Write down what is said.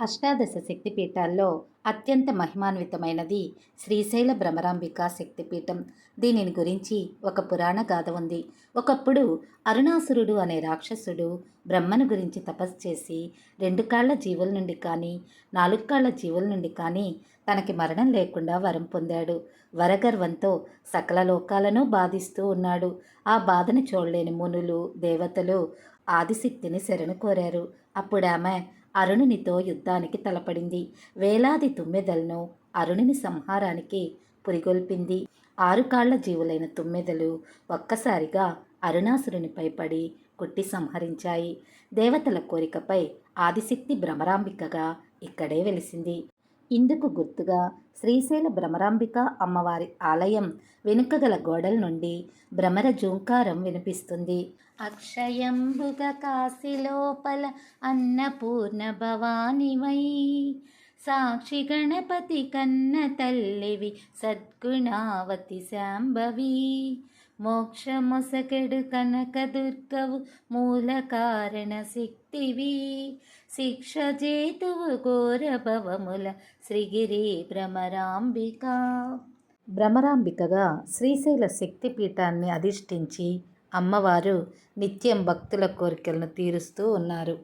అష్టాదశ శక్తిపీఠాల్లో అత్యంత మహిమాన్వితమైనది శ్రీశైల భ్రమరాంబికా శక్తిపీఠం. దీనిని గురించి ఒక పురాణ గాథ ఉంది. ఒకప్పుడు అరుణాసురుడు అనే రాక్షసుడు బ్రహ్మను గురించి తపస్సు చేసి రెండు కాళ్ళ జీవుల నుండి కానీ నాలుగు కాళ్ళ జీవుల నుండి కానీ తనకి మరణం లేకుండా వరం పొందాడు. వరగర్వంతో సకల లోకాలను బాధిస్తూ ఉన్నాడు. ఆ బాధను చూడలేని మునులు దేవతలు ఆదిశక్తిని శరణు కోరారు. అప్పుడు ఆమె అరుణునితో యుద్ధానికి తలపడింది. వేలాది తుమ్మెదలను అరుణుని సంహారానికి పురిగొల్పింది. ఆరుకాళ్ళ జీవులైన తుమ్మెదలు ఒక్కసారిగా అరుణాసురునిపై పడి కుట్టి సంహరించాయి. దేవతల కోరికపై ఆదిశక్తి భ్రమరాంబికగా ఇక్కడే వెలిసింది. ఇందుకు గుర్తుగా శ్రీశైల భ్రమరాంబిక అమ్మవారి ఆలయం వెనుక గల గోడల నుండి భ్రమర జూంకారం వినిపిస్తుంది. అక్షయంబుగ కాశీ లోపల అన్నపూర్ణ భవానివై సాక్షి గణపతి కన్న తల్లివి సద్గుణావతి శాంభవి. మోక్షమొసకెడు కనక దుర్గవు మూల కారణ శక్తివి. శిక్ష జేతువు ఘోర భవముల శ్రీగిరి భ్రమరాంబిక. భ్రమరాంబికగా శ్రీశైల శక్తిపీఠాన్ని అధిష్ఠించి అమ్మవారు నిత్యం భక్తుల కోరికలను తీరుస్తూ ఉన్నారు.